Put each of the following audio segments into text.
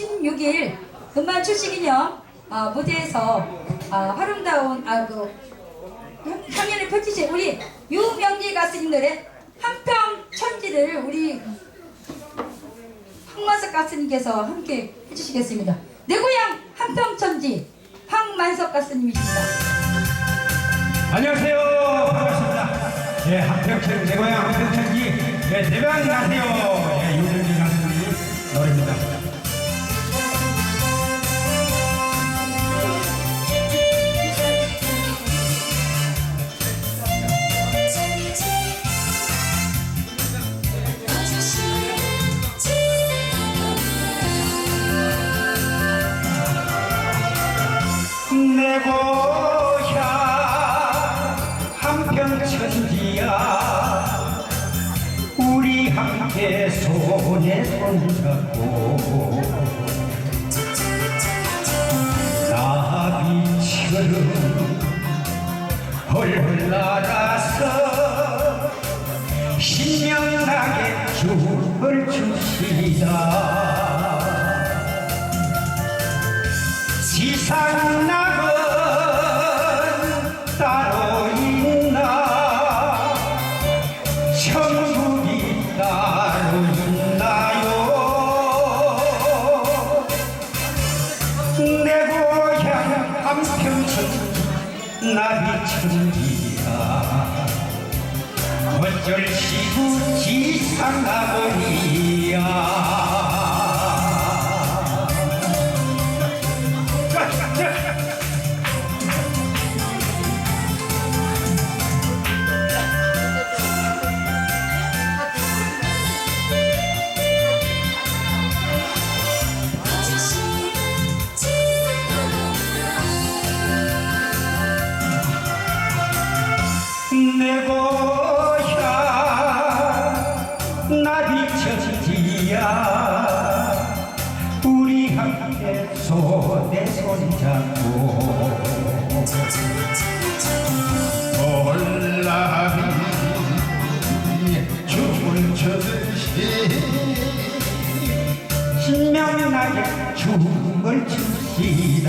16일 음반 출시 기념 어, 무대에서 어, 아름다운 아, 그, 향연을 펼치신 우리 유명리 가수님들의 한평 천지를 우리 황만석 가수님께서 함께 해주시겠습니다. 내 고향 한평 천지 황만석 가수님이십니다. 안녕하세요. 반갑습니다. 예, 한평천, 제 고향 한평 천지, 예, 대박 나세요. 예, 유정진 가수님 노래입니다. 천지야. 우리 함께 손에 손잡고 나비처럼 헐헐 날아서 신명나게 춤을 춥시다 천국이 따로 있나요. 내 고향 한평천 나비천지야. 어쩔 시구 지상 낙원이 고향 나비천지야. 우리 함께 손에 손 잡고. 올라비 춤을 추듯이 신명나게 춤을 춥시다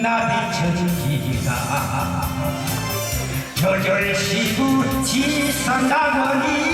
천지 나비 천지가. 저절 시구 지상낙원이야